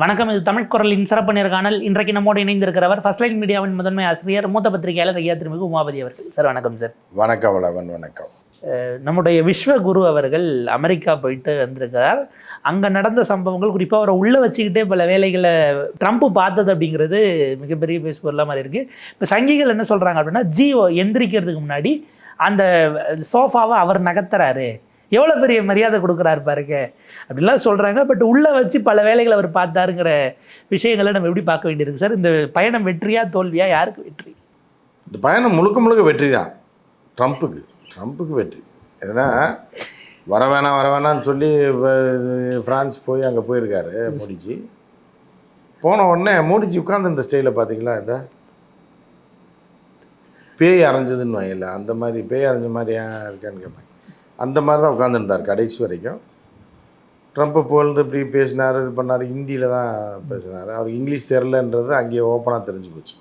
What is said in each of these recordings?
வணக்கம் இது தமிழ் குரலின் சிறப்பு நேர்காணல் இன்றைக்கு நம்மோடு இணைந்திருக்கிறவர் ஃபர்ஸ்ட் லைன் மீடியாவின் முதன்மை ஆசிரியர் மூத்த பத்திரிகையாளர் ஐயா திருமிகு உமாபதி அவர்கள். சார் வணக்கம் சார் வணக்கம் வளவன் வணக்கம். நம்முடைய விஸ்வகுரு அவர்கள் அமெரிக்கா போயிட்டு வந்திருக்கிறார். அங்கே நடந்த சம்பவங்கள் குறிப்பாக அவரை உள்ளே வச்சுக்கிட்டே பல வேலைகளை ட்ரம்ப் பார்த்தது அப்படிங்கிறது மிகப்பெரிய பேசுபொருளாக மாதிரி இருக்குது இப்போ சங்கிகள் என்ன சொல்கிறாங்க அப்படின்னா ஜியோ எந்திரிக்கிறதுக்கு முன்னாடி அந்த சோஃபாவை அவர் நகர்த்துறாரு. எவ்வளோ பெரிய மரியாதை கொடுக்குறாரு பாருங்க. அப்படிலாம் சொல்கிறாங்க பட் உள்ளே வச்சு பல வேலைகளை அவர் பார்த்தாருங்கிற விஷயங்களை நம்ம எப்படி பார்க்க வேண்டியிருக்கு? சார் இந்த பயணம் வெற்றியா தோல்வியா? யாருக்கு வெற்றி? இந்த பயணம் முழுக்க முழுக்க வெற்றி தான் ட்ரம்ப்புக்கு. ட்ரம்ப்புக்கு வெற்றி. ஏன்னா வர வேணாம் வர வேணாம்னு சொல்லி ஃப்ரான்ஸ் போய் அங்கே போயிருக்காரு மோடிஜி. போன உடனே மோடிஜி உட்காந்து இந்த ஸ்டைலில் பார்த்தீங்களா இந்த பேய் அரைஞ்சதுன்னு வையல அந்த மாதிரி பேய் அரைஞ்ச மாதிரியா இருக்கான்னு கேட்பேன் அந்த மாதிரி தான் உட்காந்துருந்தார் கடைசி வரைக்கும். ட்ரம்ப்பை புகழ்ந்து இப்படி பேசினார் இது பண்ணார் ஹிந்தியில் தான் பேசினார். அவர் இங்கிலீஷ் தெரிலன்றது அங்கேயே ஓப்பனாக தெரிஞ்சு போச்சு.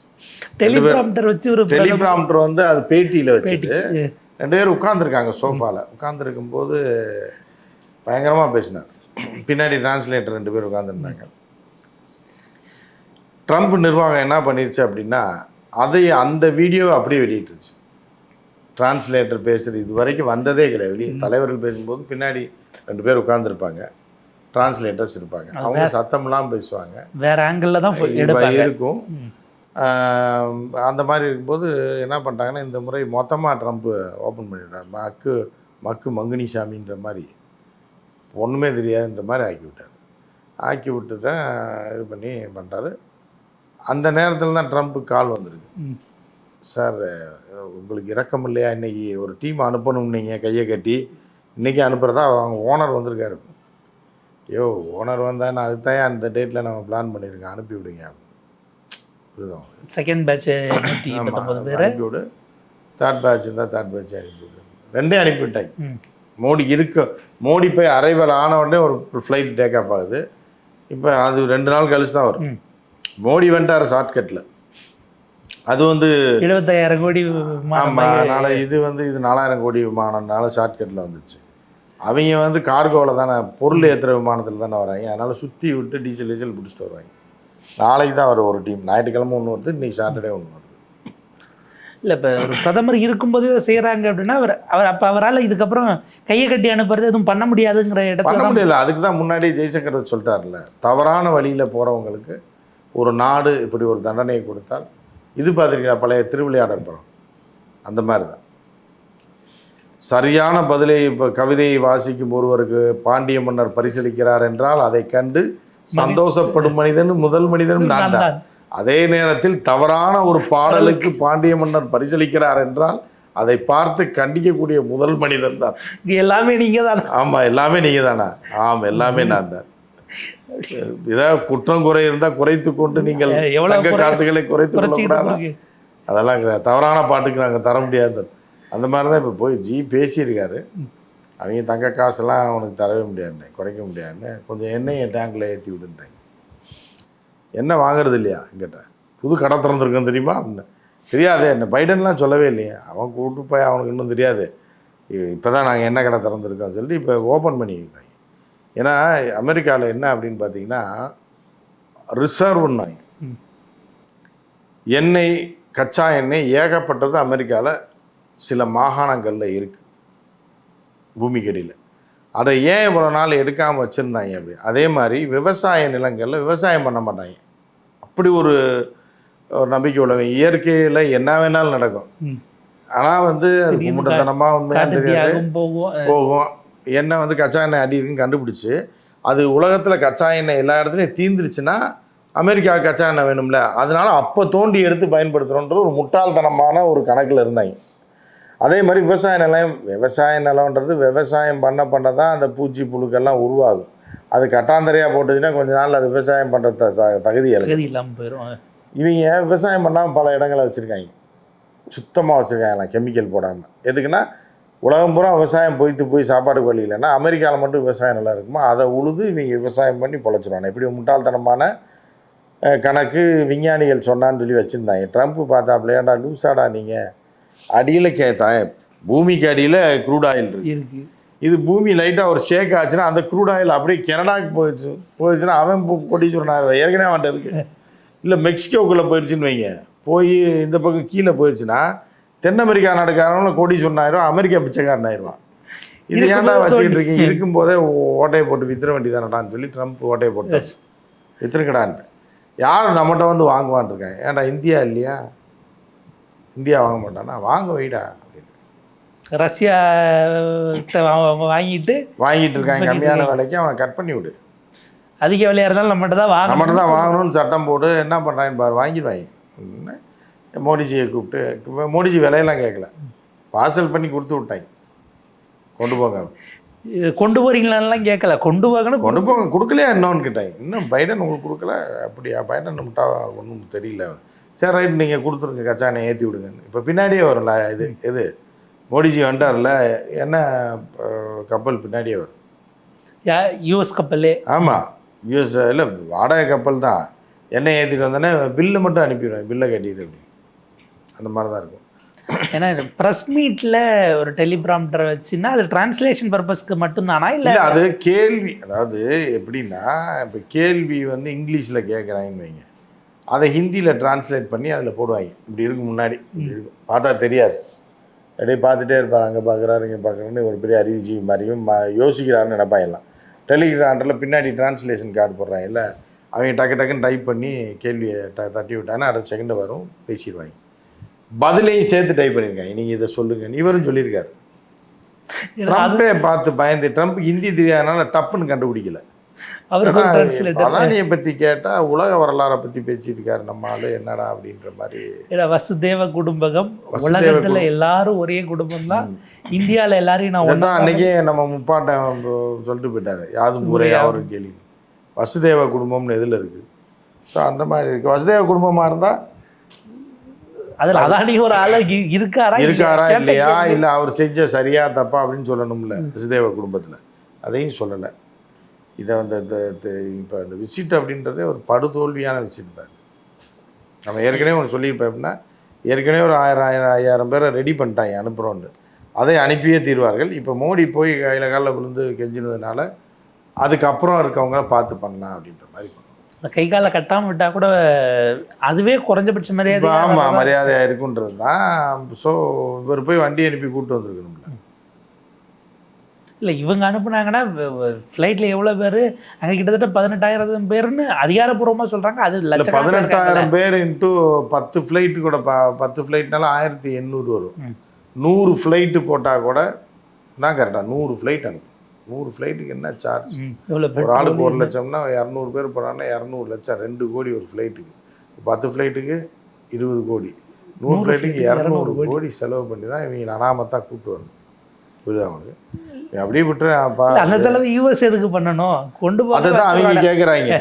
டெலிகிராம்டர் வச்சு ஒரு பிரதமர் டெலிகிராம்டர் வந்து அது பேட்டியில் பேட்டி வச்சுட்டு ரெண்டு பேரும் உட்காந்துருக்காங்க சோஃபாவில் உட்காந்துருக்கும் போது பயங்கரமாக பேசினார். பின்னாடி டிரான்ஸ்லேட்டர் ரெண்டு பேர் உட்காந்துருந்தாங்க ட்ரம்ப் நிர்வாகம் என்ன பண்ணிருச்சு அப்படின்னா அதை அந்த வீடியோவை அப்படியே வெளியிட்டுருச்சு. டிரான்ஸ்லேட்டர் பேசுகிறது இது வரைக்கும் வந்ததே கிடையாது. வெளியே தலைவர்கள் பேசும்போது பின்னாடி ரெண்டு பேர் உட்காந்துருப்பாங்க டிரான்ஸ்லேட்டர்ஸ் இருப்பாங்க. அவங்க சத்தம்லாம் பேசுவாங்க. வேற ஆங்கிள் தான் இருக்கும். அந்த மாதிரி இருக்கும்போது என்ன பண்ணிட்டாங்கன்னா இந்த முறை மொத்தமாக ட்ரம்ப் ஓப்பன் பண்ணிட்டார். மக்கு மக்கு மங்குனி சாமின்ற மாதிரி. ஒன்றுமே தெரியாதுன்ற மாதிரி ஆக்கி விட்டார். ஆக்கி விட்டுட்டேன் இது பண்ணி பண்ணிட்டாரு அந்த நேரத்தில் தான் ட்ரம்ப்புக்கு கால் வந்திருக்கு. சார் உங்களுக்கு இறக்கம் இல்லையா? இன்னைக்கு ஒரு டீம் அனுப்பணும் நீங்கள் கையை கட்டி இன்றைக்கி அனுப்புகிறதா அவங்க ஓனர் வந்திருக்காரு. ஐயோ ஓனர் வந்தா நான் அதுதான் அந்த டேட்டில் நம்ம பிளான் பண்ணியிருக்கேன் அனுப்பி விடுங்க. புரியுதா? செகண்ட் பேட்ச் நூற்றி ஆமா, பத்தொன்பது பேர். அனுப்பி விடு. தேர்ட் பேட்ச் இருந்தால் தேர்ட் பேட்ச் அனுப்பி விடு. ரெண்டே அனுப்பிவிட்டாங்க. மோடி இருக்க. மோடி போய் அரைவல் ஆன உடனே ஒரு ஃப்ளைட் டேக் ஆஃப் ஆகுது. இப்போ அது ரெண்டு நாள் கழிச்சு தான் வரும். மோடி வந்துட்டார் ஷார்ட்கட்டில் அது வந்து எழுபத்தாயிரம் கோடி ஆமாம் அதனால் இது. வந்து இது நாலாயிரம் கோடி விமானம்னால ஷார்ட்கட்டில் வந்துச்சு. அவங்க வந்து கார்கோவில் தானே பொருள் ஏற்றுற விமானத்தில் தானே வராங்க. அதனால் சுற்றி விட்டு டீசல் டீசல் பிடிச்சிட்டு வருவாங்க. நாளைக்கு தான் வரும் ஒரு டீம் ஞாயிற்றுக்கிழமை ஒன்று வருது இன்னைக்கு சாட்டர்டே ஒன்று வருது. இல்லை இப்போ ஒரு பிரதமர் இருக்கும்போது இதை செய்கிறாங்க அப்படின்னா அவர் அவர் அப்போ அவரால் இதுக்கப்புறம் கையை கட்டி அனுப்புறது எதுவும் பண்ண முடியாதுங்கிற பண்ண இடத்துல தான் முடியல. அதுக்கு தான் முன்னாடி ஜெய்சங்கர் சொல்லிட்டார்ல தவறான வழியில் போகிறவங்களுக்கு ஒரு நாடு இப்படி ஒரு தண்டனையை கொடுத்தால் இது பார்த்துருக்கீங்களா? பழைய திருவிளையாடல் படம். அந்த மாதிரி தான் சரியான பதிலை இப்போ கவிதையை வாசிக்கும் ஒருவருக்கு பாண்டிய மன்னர் பரிசளிக்கிறார் என்றால் அதை கண்டு சந்தோஷப்படும் மனிதன். முதல் மனிதனும் நான் தான். அதே நேரத்தில் தவறான ஒரு பாடலுக்கு பாண்டிய மன்னர் பரிசளிக்கிறார் என்றால் அதை பார்த்து கண்டிக்கக்கூடிய முதல் மனிதன் தான். எல்லாமே நீங்கள் தான் ஆமா எல்லாமே நீங்க தானா ஆம் எல்லாமே நான் தான் ஏதாவது குற்றம் குறை இருந்தா குறைத்து கொண்டு நீங்கள் குறை- காசுகளை குறைத்து கொள்ளக்கூடாதா. அதெல்லாம் தவறான பாட்டுக்கு நாங்கள் தர முடியாது. அந்த மாதிரி தான் இப்போ போய் ஜி பேசியிருக்காரு. அவங்க தங்க காசெல்லாம் அவனுக்கு தரவே முடியாதுண்ணே குறைக்க முடியாதுன்னு கொஞ்சம் எண்ணெய் என் டேங்கில் ஏற்றி விடுன்ட்டாங்க எண்ணெய் வாங்குறது இல்லையா? எங்கிட்ட புது கடை திறந்துருக்கோம் தெரியுமா? அப்படின்னு. தெரியாதே. என்ன பைடன்லாம் சொல்லவே இல்லையே. அவன் கூப்பிட்டு போய் அவனுக்கு இன்னும் தெரியாது. இப்போ தான் நாங்கள் எண்ணெய் கடை திறந்துருக்கோம் சொல்லிட்டு இப்போ ஓப்பன் பண்ணியிருக்காங்க ஏன்னா அமெரிக்காவில் என்ன அப்படின்னு பார்த்தீங்கன்னா ரிசர்வ்னாங்க ம். எண்ணெய் கச்சா எண்ணெய் ஏகப்பட்டது அமெரிக்காவில் சில மாகாணங்களில் இருக்குது பூமிக்கடியில். அதை ஏன் இவ்வளோ நாள் எடுக்காமல் வச்சுருந்தாங்க அப்படி? அதே மாதிரி விவசாய நிலங்களில் விவசாயம் பண்ண மாட்டாங்க. அப்படி ஒரு ஒரு நம்பிக்கை உள்ளவங்க இயற்கையில் என்ன வேணாலும் நடக்கும். ஆனால் வந்து அது திடீர்னு கும்பிட்டத்தனமாக உண்மையாக தெரியாது. போகும். எண்ணெய் வந்து கச்சா எண்ணெய் அடி இருக்குன்னு கண்டுபிடிச்சு அது உலகத்தில் கச்சா எண்ணெய் எல்லா இடத்துலையும் தீந்துருச்சுன்னா அமெரிக்காவுக்கு கச்சா எண்ணெய் வேணும்ல அதனால அப்போ தோண்டி எடுத்து பயன்படுத்துகிறோன்ற ஒரு முட்டாள்தனமான ஒரு கணக்கில் இருந்தாங்க. அதே மாதிரி விவசாய நிலம் விவசாய நிலம்ன்றது விவசாயம் பண்ண பண்ண தான் அந்த பூச்சி புழுக்கெல்லாம் உருவாகும். அது கட்டாந்தரையாக போட்டுச்சுன்னா கொஞ்ச நாள் அது விவசாயம் பண்ணுற தகுதி தகுதி இல்லாமல் போயிடும் இவங்க விவசாயம் பண்ணாமல் பல இடங்களை வச்சுருக்காங்க. சுத்தமாக வச்சுருக்காங்களாம் கெமிக்கல் போடாமல் எதுக்குன்னா உலகம் பூரா விவசாயம் பொய்த்து போய் சாப்பாட்டுக்கு வழி இல்லைன்னா அமெரிக்காவில் மட்டும் விவசாயம் நல்லா இருக்குமா? அதை உழுது இவங்க விவசாயம் பண்ணி பொழைச்சிருவாங்க. எப்படி முட்டாள்தனமான கணக்கு விஞ்ஞானிகள் சொன்னான்னு சொல்லி வச்சுருந்தாங்க. ட்ரம்ப் பார்த்தாப்புல ஏன்டா லூசாடா நீங்கள் அடியில் கே த பூமிக்கு அடியில் க்ரூட் ஆயில் இருக்கு. இது பூமி லைட்டாக ஒரு ஷேக் ஆச்சுன்னா அந்த க்ரூட் ஆயில் அப்படியே கனடாக்கு போயிடுச்சு போயிடுச்சுன்னா அவன் கோடீஸ்வரன் ஆயிரம் ஏற்கனவே அவன்கிட்ட இருக்கு இல்லை மெக்சிகோக்குள்ளே போயிடுச்சுன்னு வைங்க. போய் இந்த பக்கம் கீழே போயிடுச்சுன்னா தென் அமெரிக்கா நாடுக்காரங்களும் கோடீஸ்வரன் ஆயிரும் அமெரிக்கா பிச்சைக்காரன் ஆயிடுவான் இது ஏன்டா வச்சுக்கிட்டு இருக்கீங்க? இருக்கும்போதே ஓட்டையை போட்டு வித்துற வேண்டியதானடான்னு சொல்லி ட்ரம்ப் ஓட்டையை போட்டு வித்துருக்கடான்ட்டு யார் நம்மகிட்ட வந்து வாங்குவான் இருக்காங்க ஏன்டா இந்தியா இல்லையா? இந்தியா வாங்க மாட்டானா? வாங்க வைடா அப்படின்னு ரஷ்யா வாங்கிட்டு வாங்கிட்டு இருக்காங்க. கம்மியான விலைக்கு அவனை கட் பண்ணி விடு. அதிக விலையா இருந்தாலும் நம்மகிட்ட தான் வாங்கணும். நம்மகிட்ட தான் வாங்கணும்னு சட்டம் போட்டு என்ன பண்ணுறாங்கன்னு பாரு வாங்கிடுவாங்க. மோடிஜியை கூப்பிட்டு மோடிஜி விலையெல்லாம் கேட்கல. பார்சல் பண்ணி கொடுத்து விட்டாங்க. கொண்டு போங்க. கொண்டு போறீங்களான்லாம் கேட்கல. கொண்டு போகணும். கொண்டு போங்க. கொடுக்கலையா இன்னொன்று கேட்டாங்க. இன்னும் பைடன் உங்களுக்கு கொடுக்கல? அப்படியா? பைடன் நம்மட்டா ஒன்றும் தெரியல. சரி ரைட் நீங்கள் கொடுத்துருங்க. கச்சானை ஏற்றி விடுங்கன்னு. இப்போ பின்னாடியே வரும்ல இது இது. மோடிஜி வந்துட்டார்ல என்ன கப்பல் பின்னாடியே வரும். யூஎஸ் கப்பல். ஆமாம் யூஎஸ் இல்லை வாடகை கப்பல் தான். எண்ணெய் ஏற்றிட்டு வந்தோடனே பில்லு மட்டும் அனுப்பிடுவேன். பில்லை கட்டிடு அப்படி அந்த மாதிரி தான் இருக்கும். ஏன்னா ப்ரெஸ் மீட்டில் ஒரு டெலிபிராம்டர் வச்சுன்னா அது டிரான்ஸ்லேஷன் பர்பஸ்க்கு மட்டும்தானா? இல்லை இல்லை அது கேள்வி. அதாவது எப்படின்னா இப்போ கேள்வி வந்து இங்கிலீஷில் கேட்குறாங்கன்னு வைங்க. அதை ஹிந்தியில் டிரான்ஸ்லேட் பண்ணி அதில் போடுவாங்க. இப்படி இருக்கும் முன்னாடி. இருக்கும். பார்த்தா தெரியாது. அப்படியே பார்த்துட்டே இருப்பார். அங்கே பார்க்குறாரு இங்கே பார்க்குறாருன்னு ஒரு பெரிய அறிவுஜீவி மாதிரியும் யோசிக்கிறாருன்னு நினைப்பாங்கலாம். டெலிகிராமில் பின்னாடி டிரான்ஸ்லேஷன் கார்டு போடுறாங்க இல்லை அவங்க டக்கு டக்குன்னு டைப் பண்ணி கேள்வியை ட தட்டி விட்டாங்கன்னா அடுத்த செகண்ட் வரும் பேசிடுவாங்க. பதிலையும் சேர்த்து டைப் பண்ணியிருக்காங்க நீங்கள் இதை சொல்லுங்கன்னு இவரும் சொல்லியிருக்காரு. ட்ரம்ப்பே பார்த்து பயந்து ட்ரம்ப் ஹிந்தி தெரியாதனால டப்புன்னு கண்டுபிடிக்கல. அதானியை பத்தி கேட்டா உலக வரலாறை பத்தி பேசிட்டு இருக்காரு நம்ம ஆளு என்னடா அப்படின்ற மாதிரி. ஏன்னா வசுதேவ குடும்பகம் உலகத்துல. எல்லாரும் ஒரே குடும்பம் தான் இந்தியால எல்லாரையும் நான் இதான் அன்னைக்கே நம்ம முப்பாட்டன் சொல்லிட்டு போயிட்டாரு. யாதும் முறை. அவரும் கேள்வி. வசுதேவ குடும்பம்னு எதுல இருக்கு? ஸோ அந்த மாதிரி இருக்கு. வசுதேவ குடும்பமா இருந்தா அதுல அதானி ஒரு ஆளு இருக்காரா இருக்காரா இல்லையா. இல்ல அவர் செஞ்ச சரியா தப்பா அப்படின்னு சொல்லணும்ல வசுதேவ குடும்பத்துல. அதையும் சொல்லலை. இதை வந்து இந்த இப்போ இந்த விசிட் அப்படின்றதே ஒரு படுதோல்வியான விசிட் தான். நம்ம ஏற்கனவே ஒன்று சொல்லியிருப்போம் அப்படின்னா ஏற்கனவே ஒரு ஆயிரம் ஆயிரம் ஐயாயிரம் பேரை ரெடி பண்ணிட்டாங்க அனுப்புகிறோன்னு அதை அனுப்பியே தீர்வார்கள். இப்போ மோடி போய் கையில் காலில் விழுந்து கெஞ்சினதுனால அதுக்கப்புறம் இருக்கவங்கள பார்த்து பண்ணலாம் அப்படின்ற மாதிரி அந்த கை காலை கட்டாம விட்டா கூட அதுவே குறைஞ்சபட்ச மரியாதை ஆமாம் மரியாதையாக இருக்குன்றது தான் ஸோ இவர் போய் வண்டி அனுப்பி கூப்பிட்டு வந்திருக்கணும்ல. இல்ல இவங்க அனுப்புனாங்கன்னா ஃப்ளைட்ல எவ்வளவு பேரு? அங்க கிட்டத்தட்ட பதினெட்டாயிரம் பேருன்னு அதிகாரப்பூர்வமா சொல்றாங்க. அது இருக்காங்கல்ல. பதினெட்டாயிரம் பேர் இன்ட்டு பத்து ஃப்ளைட்டு கூட ப பத்து ஃப்ளைட்னால ஆயிரத்தி எண்ணூறு வரும். நூறு ஃப்ளைட்டு போட்டால் கூட தான் கரெக்டாக நூறு ஃப்ளைட் அனுப்பும். நூறு ஃப்ளைட்டுக்கு என்ன சார்ஜ் ஒரு ஆளுக்கு ஒரு லட்சம்னா இரநூறு பேர் போகிறாங்கன்னா இரநூறு லட்சம் ரெண்டு கோடி ஒரு ஃப்ளைட்டுக்கு பத்து ஃப்ளைட்டுக்கு இருபது கோடி. நூறு ஃப்ளைட்டுக்கு இரநூறு 200 கோடி. செலவு பண்ணி தான் இவங்க அனாமத்தாக கூப்பிட்டு வரணும். புரியுதா அவங்களுக்கு நீ அப்படியே விட்டுறேன்ப்பா இல்ல, அந்த செலவு யூஎஸ் எதுக்கு பண்ணணும்? கொண்டு அதை தான் அவங்க கேட்குறாங்க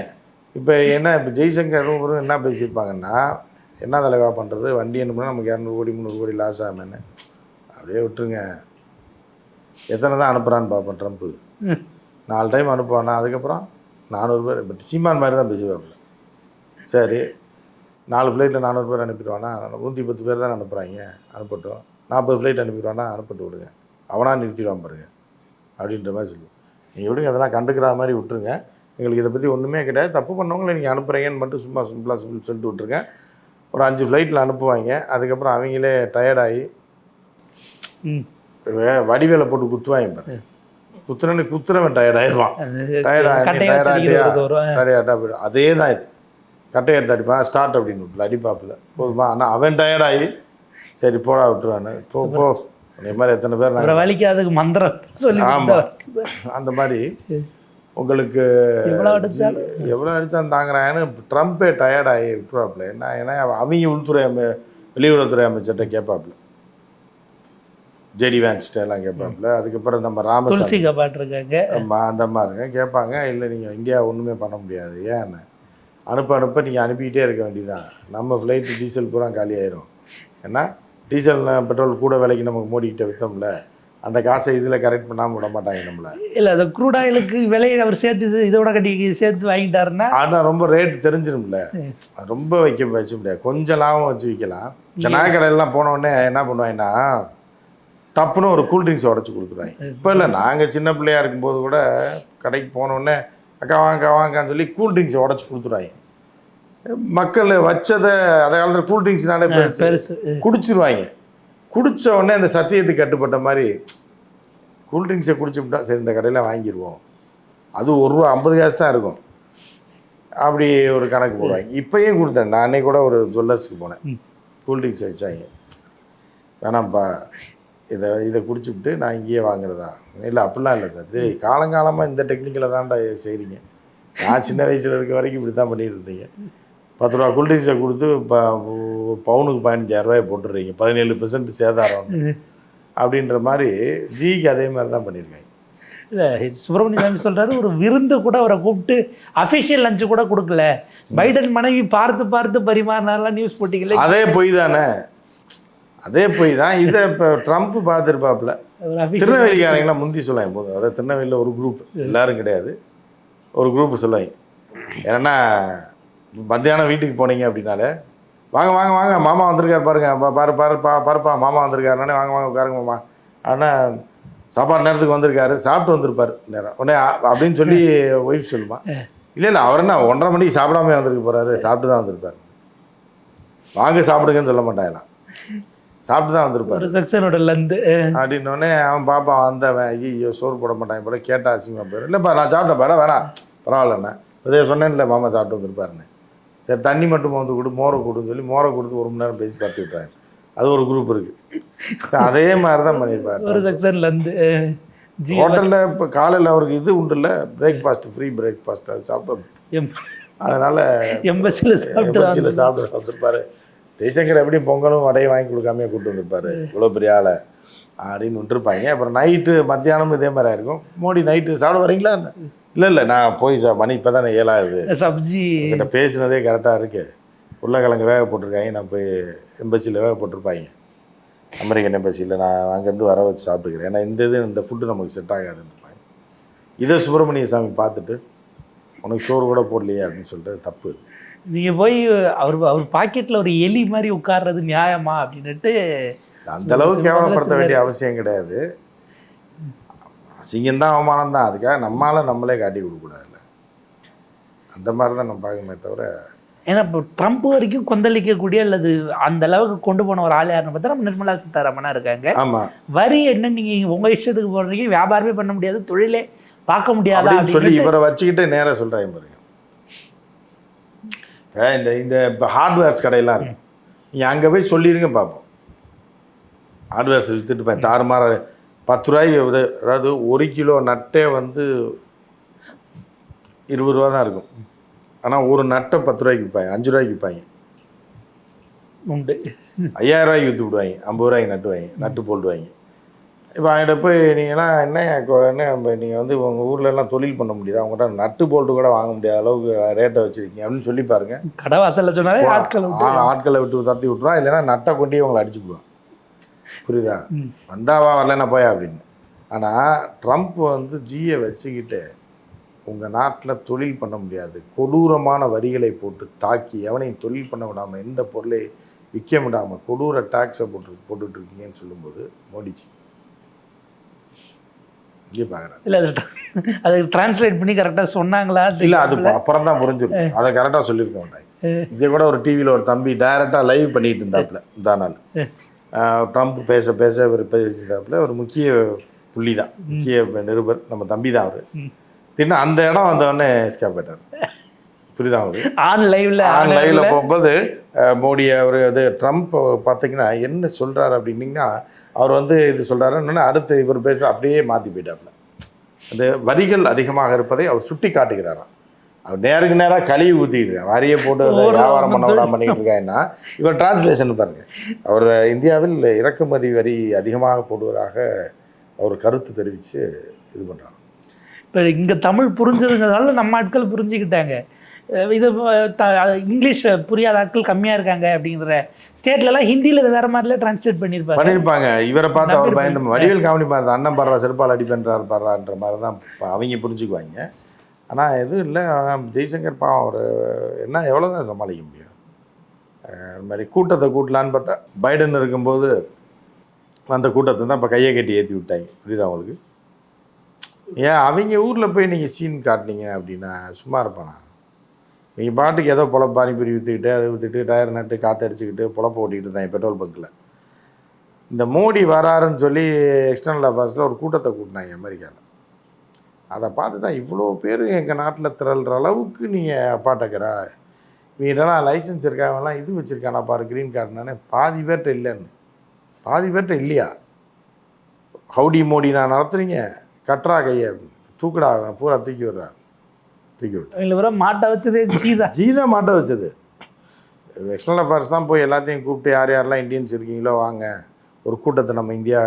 இப்போ என்ன இப்போ ஜெய்சங்கர் என்ன பேசியிருப்பாங்கன்னா என்ன தலைவா பண்ணுறது வண்டி அனுப்புனா நமக்கு இரநூறு கோடி முந்நூறு கோடி லாஸ் ஆகுமேன்னு அப்படியே விட்டுருங்க. எத்தனை தான் அனுப்புகிறான்னு பார்ப்போம் ட்ரம்ப்பு. நாலு டைம் அனுப்புவானா? அதுக்கப்புறம் நானூறு பேர் பட் சீமான் மாதிரி தான் பேசுவாப்புல. சரி நாலு ஃப்ளைட்டில் நானூறு பேர் அனுப்பிடுவானா? நூற்றி பத்து பேர் தான் அனுப்புகிறாங்க அனுப்பட்டும். நாற்பது ஃப்ளைட் அனுப்பிடுவானா? அனுப்பிட்டு விடுங்க. அவனா நிறுத்திடுவான் பாருங்க. அப்படின்ற மாதிரி சொல்லுவோம் நீங்கள் விடுங்க அதெல்லாம் கண்டுக்கிற மாதிரி விட்டுருங்க. எங்களுக்கு இதை பற்றி ஒன்றுமே கிடையாது. தப்பு பண்ணவங்களை நீங்கள் அனுப்புகிறீங்கன்னு மட்டும் சும்மா சிம்பிளாக சிம்பிள் சொல்லிட்டு விட்ருங்க ஒரு அஞ்சு ஃப்ளைட்டில் அனுப்புவாங்க. அதுக்கப்புறம் அவங்களே டயர்டாகி ம். வடிவேலை போட்டு குத்துவாங்க பாரு குத்துறன்னு குத்துறவன் டயர்டாயிருவான் அது Tired ஆ- கட்டையா tired வச்சிருக்கிறது ஆட்டியா? ஒரு தூரம். டயர்டாக போயிடும் அதே தான் இது. கட்டை எடுத்து அடிப்பான். ஸ்டார்ட் அப்படின்னு விட்டுல அடிப்பாப்புல. போதுமா? ஆனால் அவன் டயர்டாகி சரி போடா விட்டுருவானு. போ போ. அதே மாதிரி எத்தனை பேர் நாங்க அப்புறம் வலிக்காதுக்கு மந்திரம் சொல்லி ஆமா. கொடுத்தா. அந்த மாதிரி உங்களுக்கு எவ்வளவு அடிச்சாலும்? எவ்வளோ அடித்தாலும் தாங்குறாங்கன்னு ட்ரம்ப்பே டயர்டாகி விட்டுருவாப்புல. என்ன ஏன்னா அவங்க உள்துறை அமை வெளியுறவுத்துறை அமைச்சர்கிட்ட கேட்பாப்புல. ஜெடி வேன்ஸ்ட்ட எல்லாம் கேட்பாப்புல அதுக்கப்புறம் நம்ம ராமசாமி. துளசி கபாட் இருக்காங்க. ஆமா, அந்த மாதிரிங்க கேட்பாங்க இல்லை நீங்கள் இந்தியா ஒன்றுமே பண்ண முடியாது. ஏன் அனுப்ப அனுப்ப நீங்கள் அனுப்பிக்கிட்டே இருக்க வேண்டியதுதான். நம்ம ஃப்ளைட்டு டீசல் பூரா காலி ஆயிரும். ஏன்னா டீசல் பெட்ரோல் கூட விலைக்கு நமக்கு மோடிக்கிட்ட விற்றோம்ல அந்த காசை இதில் கரெக்ட் பண்ணாமல் விட மாட்டாங்க நம்மளை. இல்ல அந்த crude ஆயிலுக்கு விலையை அவர் சேர்த்து இது- இதோட கட்டி சேர்த்து வாங்கிட்டாருன்னா? ஆனால் ரொம்ப ரேட் தெரிஞ்சிடும்ல ரொம்ப வைக்க வச்சு முடியாது. கொஞ்சம் லாபம் வச்சு விற்கலாம் இந்த நகைக்கடையெல்லாம் போன உடனே என்ன பண்ணுவாங்கன்னா டப்புன்னு ஒரு கூல்ட்ரிங்க்ஸ் உடச்சி கொடுத்துருவாங்க. இப்போ இல்லை நாங்கள் சின்ன பிள்ளையா இருக்கும்போது கூட கடைக்கு போனோடனே அக்கா வாங்க வாங்கன்னு சொல்லி கூல்ட்ரிங்க்ஸை உடச்சி கொடுத்துருவாங்க. மக்கள் வச்சதை அந்த காலத்தில் கூல்ட்ரிங்க்ஸ்னாலே பெருசு. குடிச்சிருவாங்க. குடிச்ச உடனே அந்த சத்தியத்துக்கு கட்டுப்பட்ட மாதிரி கூல்ட்ரிங்க்ஸை குடிச்சுவிட்டா சரி இந்த கடையில் வாங்கிடுவோம் அது ஒரு ரூபா ஐம்பது காசு தான் இருக்கும். அப்படி ஒரு கணக்கு போடுவாங்க. இப்பயே கொடுத்தேன். நானே கூட ஒரு ஜுவல்லர்ஸ்க்கு போனேன். கூல்ட்ரிங்க்ஸ் வச்சாங்க. வேணாம்ப்பா. இதை இதை குடிச்சுவிட்டு நான் இங்கேயே வாங்குறதா? இல்லை அப்படிலாம் இல்லை சார். இது காலங்காலமாக இந்த டெக்னிக்கில் தான்டா செய்கிறீங்க நான் சின்ன வயசில் இருக்க வரைக்கும் இப்படி தான் பண்ணிட்டு இருந்தீங்க. பத்து ரூபா கூல்ட்ரிங்க்ஸை கொடுத்து இப்போ பவுனுக்கு பதினஞ்சாயிரம் ரூபாய் போட்டுடுறீங்க. பதினேழு பெர்சன்ட் சேதாரம். அப்படின்ற மாதிரி ஜிக்கு அதே மாதிரி தான் பண்ணியிருக்காங்க. இல்லை சுப்பிரமணிய சாமி சொல்றாரு ஒரு விருந்து கூட அவரை கூப்பிட்டு அஃபிஷியல் லஞ்சு கூட கொடுக்கல. பைடன் மனைவி பார்த்து பார்த்து பரிமாறினாலாம் நியூஸ் போட்டிங்களே அதே பொய் தானே. அதே பொய் தான். இதை இப்போ ட்ரம்ப் பார்த்துருப்பாப்புல. திருநெல்வேலிக்காரங்களாம் முந்தி சொல்லுவாங்க போதும். அதாவது திருநெல்வேலியில் ஒரு குரூப் எல்லாரும் கிடையாது. ஒரு குரூப் சொல்லுவாங்க. ஏன்னா மத்தியானம் வீட்டுக்கு போனீங்க அப்படின்னாலே வாங்க வாங்க வாங்க மாமா வந்திருக்காரு பாருங்க. பாரு பாரு பா பாருப்பா மாமா வந்திருக்காருனாலே வாங்க வாங்க உட்காருங்க மாமா. ஆனால் சாப்பாடு நேரத்துக்கு வந்திருக்காரு. சாப்பிட்டு வந்திருப்பாரு நேரம் உடனே அப்படின்னு சொல்லி ஒய்ஃப் சொல்லுமா. இல்லை இல்லை அவர் என்ன ஒன்றரை மணிக்கு சாப்பிடாம வந்திருக்க போறாரு. சாப்பிட்டு தான் வந்திருப்பாரு. வாங்க சாப்பிடுங்கன்னு சொல்ல மாட்டாங்களாம். சாப்பிட்டு தான் வந்திருப்பாரு. ஒரு செக்ஷனோட லந்து அப்படின்னோடனே அவன் பாப்பான் வந்தவன் ஐயோ சோறு போட மாட்டான் இப்போ கேட்டா அசிங்கமாக போயிடும் இல்லைப்பா நான் சாப்பிட்டேன் வேணா வேணாம் பரவாயில்லண்ணே இதே சொன்னேன்ல மாமா சாப்பிட்டு வந்திருப்பாருன்னு. சரி தண்ணி மட்டும் வந்து கொடு மோரை கொடுன்னு சொல்லி மோரை கொடுத்து ஒரு மணி நேரம் பேசி கட்டி விட்றாங்க அது ஒரு குரூப் இருக்குது அதே மாதிரி தான் ஒரு பண்ணியிருப்பாரு செக்ஷன் லந்து ஜி ஹோட்டலில் இப்போ காலையில் அவருக்கு இது உண்டுல்ல பிரேக்ஃபாஸ்ட் ஃப்ரீ பிரேக்ஃபாஸ்ட் அது சாப்பிட்டு எம் அதனால் எம்பசியில் சாப்பிட்டு சாப்பிட்டு வந்திருப்பாரு. ஜெய்சங்கர் எப்படி பொங்கலும் வடையும் வாங்கி கொடுக்காம கூப்பிட்டு வந்திருப்பாரு. இவ்வளோ பெரிய ஆளை. அப்படின்னு விட்டுருப்பாங்க அப்புறம் நைட்டு மத்தியானமும் இதே மாதிரி ஆயிருக்கும். மோடி நைட்டு சாப்பிட வரீங்களா இல்லை இல்லை நான் போய் சார் மணி இப்போ தானே ஏழாகுது சப்ஜி. கிட்ட பேசினதே கரெக்டாக இருக்கு. உருளைக்கிழங்கு வேக போட்டிருக்காங்க. நான் போய் எம்பசியில் வேக போட்டிருப்பாங்க. அமெரிக்கன் எம்பசியில் நான் அங்கேருந்து வர வச்சு சாப்பிட்டுக்கிறேன். ஏன்னா இந்த இது இந்த ஃபுட்டு நமக்கு செட் ஆகாதுன்னுப்பாங்க. இதை சுப்பிரமணிய சாமி பார்த்துட்டு உனக்கு சோறு கூட போடலையே அப்படின்னு சொல்லிட்டு தப்பு. நீங்க போய் அவர் அவர் பாக்கெட்ல ஒரு எலி மாதிரி உட்கார்றது நியாயமா அப்படின்னுட்டு அந்த அளவுக்கு கேவலப்படுத்த வேண்டிய அவசியம் கிடையாது. அசிங்கம்தான் அவமானம் தான் அதுக்காக நம்மால நம்மளே காட்டி கொடுக்கக்கூடாதுல்ல அந்த மாதிரி தான் நம்ம பார்க்கணுமே தவிர ஏன்னா இப்போ ட்ரம்ப் வரைக்கும் கொந்தளிக்கக்கூடிய அல்லது அந்த அளவுக்கு கொண்டு போன ஒரு ஆள் யாருன்னு பார்த்தா நம்ம நிர்மலா சீதாராமனா இருக்காங்க. ஆமாம் வரி என்ன நீங்க உங்க இஷ்டத்துக்கு போடுறீங்க? வியாபாரமே பண்ண முடியாது. தொழிலே பார்க்க முடியாதா சொல்லி இவரை வச்சுக்கிட்டு நேராக சொல்கிறாங்க பாருங்க. இந்த இந்த இப்போ ஹார்ட்வேர்ஸ் கடையெல்லாம் இருக்கும் நீங்கள் அங்கே போய் சொல்லிடுங்க பார்ப்போம் ஹார்ட்வேர்ஸ் விற்றுட்டு தாறுமாற பத்து ரூபாய்க்கு அதாவது ஒரு கிலோ நட்டே வந்து இருபது ரூபா தான் இருக்கும். ஆனால் ஒரு நட்டை பத்து ரூபாய்க்கு விற்பாங்க அஞ்சு ரூபாய்க்கு விற்பாங்க. உண்டு. ஐயாயிரம் ரூபாய்க்கு விற்று விடுவாங்க ஐம்பது ரூபாய்க்கு நட்டு வாங்கி நட்டு போட்டுவாங்க. இப்போ அவங்ககிட்ட போய் நீங்களாம் என்ன என்ன நீங்கள் வந்து உங்கள் ஊர்ல எல்லாம் தொழில் பண்ண முடியுது? அவங்ககிட்ட நட்டு போல்ட்டு கூட வாங்க முடியாத அளவுக்கு ரேட்டை வச்சுருக்கீங்க அப்படின்னு சொல்லி பாருங்க. கடை வாசல்ல சொன்னாலே ஆட்கள் ஆட்களை விட்டு தத்தி விட்டுருவான் இல்லைன்னா நட்டை கொண்டு உங்களை அடிச்சு போடுவான் புரியுதா. வந்தாவா வரலன்னா போயா அப்படின்னு. ஆனால் ட்ரம்ப் வந்து ஜியை வச்சுக்கிட்டு உங்கள் நாட்டில் தொழில் பண்ண முடியாது. கொடூரமான வரிகளை போட்டு தாக்கி எவனையும் தொழில் பண்ண விடாமல் எந்த பொருளை விற்க விடாமல் கொடூர டேக்ஸை போட்டு போட்டுட்டு இருக்கீங்கன்னு சொல்லும்போது மோடிச்சு இங்கே பார்க்குறேன் இல்ல அது டிரான்ஸ்லேட் பண்ணி கரெக்டா சொன்னாங்களா? இல்லை அது அப்புறம் தான் புரிஞ்சிருக்கும். அதை கரெக்டாக சொல்லியிருக்க மாட்டாங்க. இதே கூட ஒரு டிவியில் ஒரு தம்பி டைரெக்டாக லைவ் பண்ணிட்டு இருந்தாப்புல இந்த நாள். ட்ரம்ப் பேச பேச இவர் பேசியிருந்தாப்புல ஒரு முக்கிய புள்ளி தான் முக்கிய நிருபர் நம்ம தம்பி தான் அவர். திடீர்னு அந்த இடம் வந்தவொடனே எஸ்கேப் ஆயிட்டார். புரியுதா அவரு ஆன் லைவ்ல ஆன் லைவ்ல போகும்போது மோடி அவர் அது ட்ரம்ப் பார்த்தீங்கன்னா என்ன சொல்றாரு அப்படின்னீங்கன்னா அவர் வந்து இது சொல்றாருன்னு அடுத்து இவர் பேச அப்படியே மாற்றி போயிட்டாப்புல. அந்த வரிகள் அதிகமாக இருப்பதை அவர் சுட்டி காட்டுகிறாராம். அவர் நேருக்கு நேராக கழுவி ஊற்றிட்டு வரியை போட்டு அதை வியாபாரம் பண்ண வந்து- விடாம பண்ணிட்டு இருக்காங்கன்னா இவர் டிரான்ஸ்லேஷன் பாருங்க. அவர் இந்தியாவில் இறக்குமதி வரி அதிகமாக போடுவதாக அவர் கருத்து தெரிவித்து இது பண்ணுறாங்க இப்போ இங்க தமிழ் புரிஞ்சதுங்கிறதால நம்ம ஆட்கள் புரிஞ்சுக்கிட்டாங்க. இது த- இங்கிலீஷ் புரியாத ஆட்கள் கம்மியா இருக்காங்க அப்படிங்கிற ஸ்டேட்ல எல்லாம் ஹிந்தியில இது வேற மாதிரில டிரான்ஸ்லேட் பண்ணியிருப்பாங்க. பண்ணியிருப்பாங்க. இவரை பார்த்து அவர். பயந்து வடிவேல் காமெடி மாதிரி தான் அண்ணன் பாடுறா செருப்பால் அடிப்பேன்றார் பாடுறான்ற மாதிரி தான் அவங்க புரிஞ்சுக்குவாங்க. ஆனால் எதுவும் இல்லை. ஆனால் ஜெய்சங்கர் பாவம் அவர் என்ன எவ்வளோ தான் சமாளிக்க முடியும். அது மாதிரி கூட்டத்தை கூட்டலான்னு பார்த்தா பைடன் இருக்கும்போது அந்த கூட்டத்தை தான் இப்போ கையை கட்டி ஏற்றி விட்டாங்க. புரியுதா உங்களுக்கு? ஏன் அவங்க ஊரில் போய் நீங்கள் சீன் காட்டினீங்க அப்படின்னா சும்மா இருப்பானா? நீங்கள் பாட்டுக்கு ஏதோ பொழப்பு பானிபூரி விற்றுக்கிட்டு அதை விற்றுட்டு டயர் நட்டு காற்றடிச்சிக்கிட்டு பொழப்ப ஓட்டிக்கிட்டு இருந்தாங்க பெட்ரோல் பங்க்கில் இந்த மோடி வராருன்னு சொல்லி எக்ஸ்டர்னல் அஃபேர்ஸில் ஒரு கூட்டத்தை கூட்டினாங்க அமெரிக்காவில் அதை பார்த்து தான் இவ்வளோ பேர் எங்கள் நாட்டில் திரள்ற அளவுக்கு நீங்கள் அப்பாட்டக்கிறா வீடெல்லாம் லைசன்ஸ் இருக்காங்கலாம் இது வச்சுருக்கானா பாரு க்ரீன் கார்டுனானே பாதி பேர்கிட்ட இல்லைன்னு. பாதி பேர்கிட்ட இல்லையா? ஹவுடி மோடி நான் நடத்துறீங்க. கட்டுறா கையை. தூக்குடா பூரா தூக்கி விடுறா. தூக்கி விட்டு பூரா மாட்ட வச்சதே சீதா ஜீதா மாட்ட வச்சது. எக்ஸ்டர்னல் அஃபேர்ஸ் தான் போய் எல்லாத்தையும் கூப்பிட்டு யார் யாரெல்லாம் இந்தியன்ஸ் இருக்கீங்களோ வாங்க. ஒரு கூட்டத்தை நம்ம இந்தியா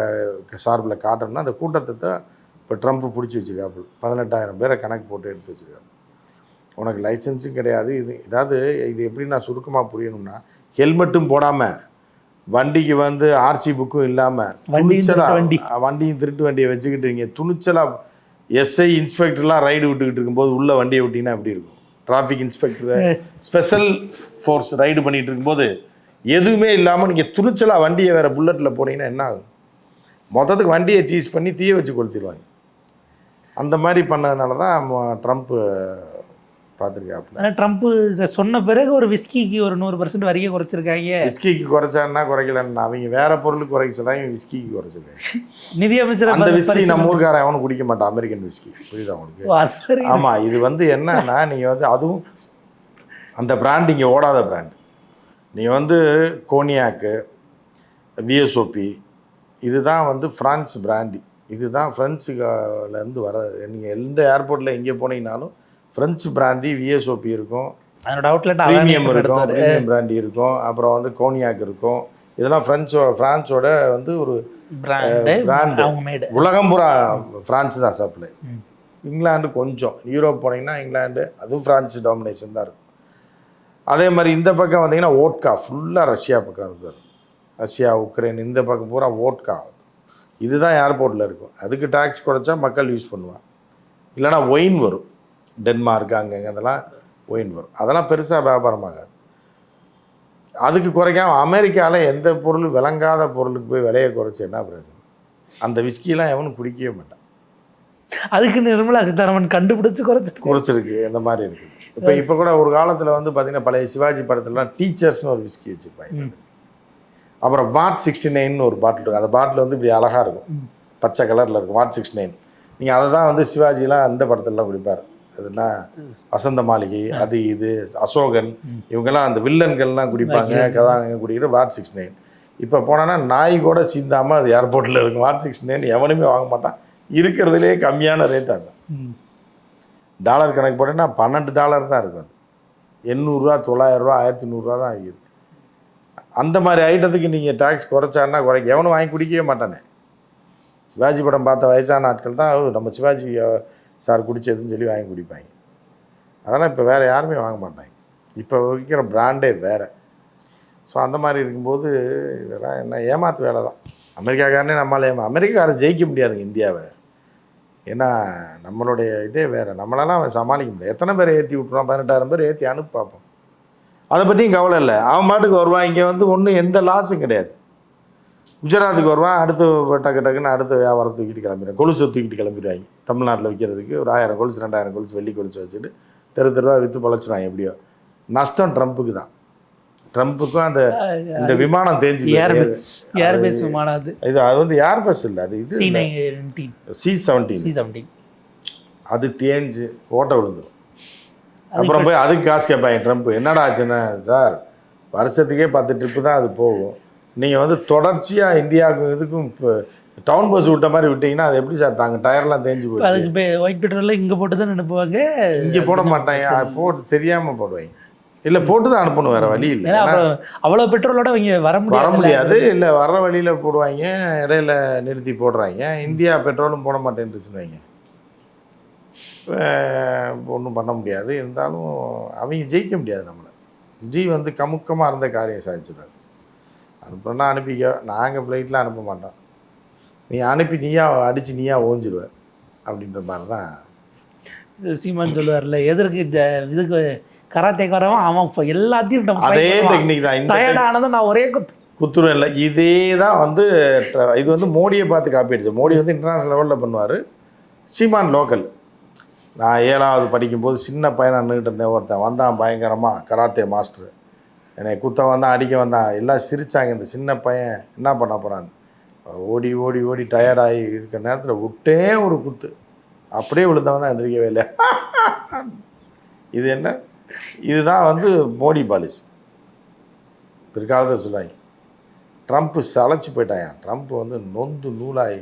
சார்பில் காட்டணும்னா அந்த கூட்டத்தை தான் இப்போ ட்ரம்ப் பிடிச்சி வச்சிருக்காப்புல. பதினெட்டாயிரம் பேரை கணக்கு போட்டு எடுத்து வச்சிருக்காரு. உனக்கு லைசன்ஸும் கிடையாது. இது ஏதாவது இது எப்படி நான் சுருக்கமாக புரியணும்னா ஹெல்மெட்டும் போடாமல் வண்டிக்கு வந்து ஆர்சி புக்கும் இல்லாமல் வண்டியும் திருட்டு வண்டி. வண்டியும் திருட்டு வண்டியை வச்சுக்கிட்டு இங்கே துணிச்சலாக எஸ்ஐ இன்ஸ்பெக்டர்லாம் ரைடு விட்டுக்கிட்டு இருக்கும்போது உள்ள வண்டியை விட்டிங்கன்னா எப்படி இருக்கும்? Traffic inspector special force raid பண்ணிகிட்டு இருக்கும்போது எதுவுமே இல்லாமல் நீங்கள் துணிச்சலாக வண்டியை வேறு புல்லட்டில் போனீங்கன்னா என்ன ஆகும்? மொத்தத்துக்கு வண்டியை சீஸ் பண்ணி தீய வச்சு கொளுத்திடுவாங்க. அந்த மாதிரி பண்ணதுனால தான் ட்ரம்ப்பு பார்த்துருக்காப்புல ஆனால் ட்ரம்ப் இதை சொன்ன பிறகு ஒரு விஸ்கிக்கு ஒரு நூறு பர்சன்ட் வரியை குறைச்சிருக்காங்க. விஸ்கிக்கு குறைச்சான்னா குறைக்கலன்னு அவங்க வேற பொருளுக்கு குறைக்க சொல்கிறாங்க விஸ்கிக்கு குறைச்சிருக்காங்க. நிதியமைச்சர் அந்த விஸ்கி நம்ம ஊருக்காரன் அவனும் குடிக்க மாட்டான் அமெரிக்கன் விஸ்கி. புரியுதா வரைக்கும். ஆமாம் இது வந்து என்னன்னா நீங்கள் வந்து அதுவும் அந்த பிராண்ட் இங்கே ஓடாத பிராண்ட் நீங்கள் வந்து கோனியாக்கு விஎஸ்ஓபி இதுதான் வந்து ஃப்ரான்ஸ் பிராண்டி இதுதான் ஃப்ரெஞ்சுலேருந்து வர நீங்கள் எந்த ஏர்போர்ட்டில் எங்கே போனீங்கனாலும் ஃப்ரெஞ்சு பிராந்தி விஎஸ்ஓபி இருக்கும். அதனோட அவுட்லெட் ப்ரீமியம் இருக்கும் ப்ரீமியம் பிராண்டி இருக்கும். அப்புறம் வந்து கோனியாக் இருக்கும். இதெல்லாம் ஃப்ரெஞ்சோ ஃப்ரான்ஸோட வந்து ஒரு பிராண்டு உலகம் பூரா ஃப்ரான்ஸ் தான் சப்ளை. இங்கிலாந்து கொஞ்சம். யூரோப் போனீங்கன்னா இங்கிலாந்து அதுவும் ஃப்ரான்ஸ் டாமினேஷன் தான் இருக்கும். அதே மாதிரி இந்த பக்கம் வந்தீங்கன்னா ஓட்கா ஃபுல்லாக ரஷ்யா பக்கம் இருந்தார் ரஷ்யா உக்ரைன் இந்த பக்கம் பூரா ஓட்கா இதுதான் ஏர்போர்ட்டில் இருக்கும். அதுக்கு டேக்ஸ் குறைச்சா மக்கள் யூஸ் பண்ணுவான் இல்லைனா ஒயின் வரும். டென்மார்க் அங்கங்கே அதெல்லாம் ஒயின் வரும். அதெல்லாம் பெருசாக வியாபாரமாகாது அதுக்கு குறைக்காம அமெரிக்காவில் எந்த பொருள் விளங்காத பொருளுக்கு போய் விலையை குறைச்சி என்ன பிரச்சனை அந்த விஸ்கிலாம் எவனும் குடிக்கவே மாட்டான். அதுக்கு நிர்மலா சீதாராமன் கண்டுபிடிச்சு குறைச்சிட்டு குறைச்சிருக்கு இந்த மாதிரி இருக்குது இப்போ இப்போ கூட ஒரு காலத்தில் வந்து பார்த்தீங்கன்னா பழைய சிவாஜி படத்துலலாம் டீச்சர்ஸ்னு ஒரு விஸ்கி வச்சுருப்பாங்க. அப்புறம் வாட் சிக்ஸ்டி நைன்னு ஒரு பாட்டில் இருக்கும். அந்த பாட்டில் வந்து இப்படி அழகாக இருக்கும். பச்சை கலரில் இருக்கும். VAT sixty nine. நீங்கள் அதை தான் வந்து சிவாஜிலாம் அந்த படத்துலலாம் குடிப்பார். அதுனா வசந்த மாளிகை அது இது அசோகன். இவங்கெல்லாம் அந்த வில்லன்கள்லாம் குடிப்பாங்க கதாநாயகன் குடிக்கிற வாட் சிக்ஸ் நைன். இப்போ போனோன்னா நாய் கூட சீந்தாமல் அது ஏர்போர்ட்டில் இருக்கும். வாட் சிக்ஸ் நைன் எவனுமே வாங்க மாட்டான். இருக்கிறதுலே கம்மியான ரேட் ம். டாலர் கணக்கு போட்டேன்னா பன்னெண்டு டாலர் தான் இருக்கும் அது. எண்ணூறுரூவா தொள்ளாயிரரூவா ஆயிரத்தி நூறுரூவா தான் ஆகிருக்கு அந்த மாதிரி ஐட்டத்துக்கு நீங்கள் டேக்ஸ் குறைச்சாருன்னா குறைக்க. எவனும் வாங்கி குடிக்கவே மாட்டானே. சிவாஜி படம் பார்த்த வயசான ஆட்கள் தான். "ஓ, நம்ம சிவாஜி சார் குடிச்சதுன்னு சொல்லி வாங்கி குடிப்பாங்க. அதெல்லாம் இப்போ வேறு யாருமே வாங்க மாட்டாங்க. இப்போ விற்கிற பிராண்டே வேறு. ஸோ அந்த மாதிரி இருக்கும்போது இதெல்லாம் என்ன ஏமாத்து வேலை தான். அமெரிக்காக்காரனே நம்மளால் ஏமா அமெரிக்காக்காரன் ஜெயிக்க முடியாதுங்க இந்தியாவை. ஏன்னா நம்மளுடைய இதே வேறு. நம்மளெல்லாம் அவன் சமாளிக்க முடியாது. எத்தனை பேரை ஏற்றி விட்ருவான் பதினெட்டாயிரம் பேர் ஏற்றி அனுப்பி பார்ப்போம் அதை பற்றியும் கவலை இல்லை. அவன் பாட்டுக்கு வருவான். இங்கே வந்து ஒன்றும் எந்த லாஸும் கிடையாது. குஜராத்துக்கு வருவான் அடுத்து டக்கு டக்குன்னு அடுத்த வியாபாரம் தூக்கிட்டு கிளம்பிடுவான். கொலுசு தூக்கிட்டு கிளம்பிடுவாங்க. தமிழ்நாட்டில் விற்கிறதுக்கு ஒரு ஆயிரம் கொலுசு ரெண்டாயிரம் கொலுசு வெள்ளி கொலுசு வச்சுட்டு தெரு தெருவா விற்று பழச்சிடுவாங்க எப்படியோ. நஷ்டம் ட்ரம்ப்புக்கு தான். ட்ரம்ப்புக்கும் அந்த இந்த விமானம் தேஞ்சு. ஏர்பேஸ் விமானம் அது. இது அது வந்து ஏர்பஸ் இல்லை அது இது சி செவன்டீன் சி செவன்டீன் அது தேஞ்சு ஓட்ட விழுந்துடும் அப்புறம் போய் அதுக்கு காசு கேட்பாங்க ட்ரம்ப் என்னடா ஆச்சுன்னா? சார் வருஷத்துக்கே பத்து ட்ரிப்பு தான் அது போகும். நீங்கள் வந்து தொடர்ச்சியாக இந்தியாவுக்கும் இதுக்கும் இப்போ டவுன் பஸ் விட்ட மாதிரி விட்டீங்கன்னா அது எப்படி சார்? தாங்க டயர்லாம் தேஞ்சு போச்சு. அதுக்கு ஒயிட் பெட்ரோல்ல இங்க போட்டு தான் அனுப்புவாங்க? இங்கே போட மாட்டாங்க. அது போட்டு தெரியாமல் போடுவாங்க. இல்லை போட்டு தான் அனுப்பணும் வேறு வழி இல்லை. அவ்வளவு பெட்ரோலோட அவங்க வர வர முடியாது. இல்லை வர்ற வழியில் போடுவாங்க. இடையில நிறுத்தி போடுறாங்க. இந்தியா பெட்ரோலும் போட மாட்டேன்ருச்சுன்னு வைங்க. ஒன்றும் பண்ண முடியாது. இருந்தாலும் அவங்க ஜெயிக்க முடியாது நம்மளை. ஜி வந்து கமுக்கமாக இருந்த காரியம் சாதிச்சிடுறாரு அனுப்புனா அனுப்பிக்க. நாங்கள் ஃப்ளைட்டில் அனுப்ப மாட்டோம் நீ அனுப்பி நீயா அடித்து நீயா ஓஞ்சிருவ. அப்படின்ற மாதிரி தான். சீமான் சொல்லுவார்ல எதற்கு இந்த இதுக்கு கராத்தேக்கு வரவன் அவன் எல்லாத்தையும் அதே டெக்னிக் தான். இந்த டயர்ட் ஆனதும் நான் ஒரே குத்து. குத்துரும் இல்லை. இதே தான் வந்து இது வந்து மோடியை பார்த்து காப்பி அடிச்சு மோடி வந்து இன்டர்நேஷனல் லெவலில் பண்ணுவார். சீமான் லோக்கல் நான் ஏழாவது படிக்கும்போது சின்ன பையனாக நின்றுட்டு இருந்தேன் ஒருத்தன். வந்தான் பயங்கரமாக கராத்தே மாஸ்டர் என்னை குத்த வந்தான் அடிக்க வந்தான் எல்லாம் சிரிச்சாங்க இந்த சின்ன பையன். என்ன பண்ண போகிறான்னு ஓடி ஓடி ஓடி டயர்டாகி இருக்கிற நேரத்தில் விட்டே ஒரு குத்து. அப்படியே விழுந்தவன் தான் எந்திரிக்கவே இல்லை இது என்ன? இதுதான் வந்து மோடி பாலிசி பிற்காலத்தில் சொல்லுவாங்க ட்ரம்ப்பு சளைச்சு போயிட்டாயா ட்ரம்ப் வந்து நொந்து நூலாகி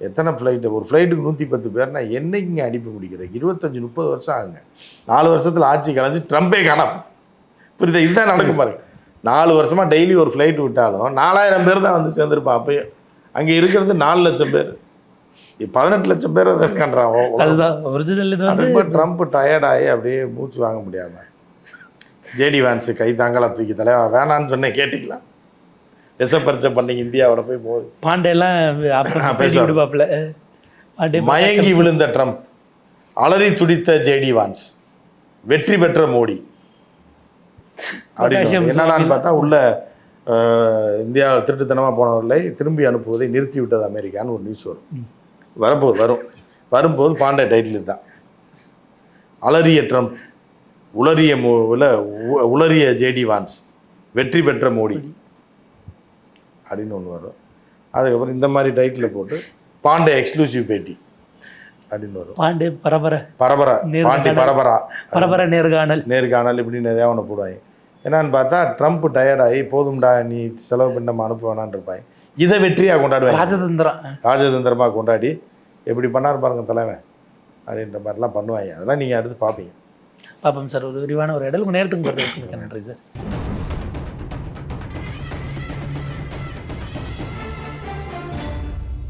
எத்தனை ஃப்ளைட்டு ஒரு ஃப்ளைட்டுக்கு நூற்றி பத்து பேர்னா என்னைக்குங்க அடிப்பு முடிக்கிறது? இருபத்தஞ்சி முப்பது வருஷம் ஆகுங்க. நாலு வருஷத்தில் ஆட்சி கலைஞ்சு ட்ரம்பே காணாம். புரியுதா? இதுதான் நடக்கும் பாருங்க. நாலு வருஷமாக டெய்லி ஒரு ஃப்ளைட் விட்டாலும் நாலாயிரம் பேர் தான் வந்து சேர்ந்துருப்பான் அப்பயே அங்கே இருக்கிறது நாலு லட்சம் பேர். பதினெட்டு லட்சம் பேர் வந்து இருக்கான்றான் ஒரிஜினல் இது ரொம்ப ட்ரம்ப் டயர்டாகி அப்படியே மூச்சு வாங்க முடியாம. ஜேடி வான்ஸு கை தாங்களா தூக்கி தலைவா வேணான்னு சொன்னேன் கேட்டிக்கலாம் எசப்பரிச்சை பண்ணீங்க இந்தியாவோட போய் போகுது. பாண்டேலாம் மயங்கி விழுந்த ட்ரம்ப் அலறி துடித்த ஜேடி வான்ஸ் வெற்றி பெற்ற மோடி. அப்படின்னு என்னடான்னு பார்த்தா உள்ள இந்தியா திருட்டுத்தனமாக போனவர்களை திரும்பி அனுப்புவதை நிறுத்தி விட்டது அமெரிக்கான்னு ஒரு நியூஸ் வரும். வரப்போகுது வரும். வரும்போது பாண்டே டைட்டில் தான் அலறிய ட்ரம்ப் உளறிய மோ உல உ- உளறிய ஜேடி வான்ஸ் வெற்றி பெற்ற மோடி அப்படின்னு ஒன்று வரும். அதுக்கப்புறம் இந்த மாதிரி டைட்டில் போட்டு பாண்டே எக்ஸ்க்ளூசிவ் பேட்டி. அப்படின்னு வரும். பாண்டே பரபர. பரபரா. பாண்டி பரபரா. பரபர நேர்காணல். நேர்காணல் இப்படின்னு எதாவது ஒன்று போடுவாங்க. என்னன்னு பார்த்தா ட்ரம்ப் டயர்டாகி போதும்டா நீ செலவு பண்ணி நம்ம அனுப்ப வேணான்னு இருப்பாங்க. இதை வெற்றியாக கொண்டாடுவாங்க. ராஜதந்திரம். ராஜதந்திரமாக கொண்டாடி எப்படி பண்ணார் பாருங்க தலைவன் அப்படின்ற மாதிரிலாம் பண்ணுவாங்க. அதெல்லாம் நீங்கள் அடுத்து பார்ப்பீங்க. பாப்போம் சார். ஒரு விரிவான ஒரு இடல் உங்க நேரத்துக்கு நன்றி சார்.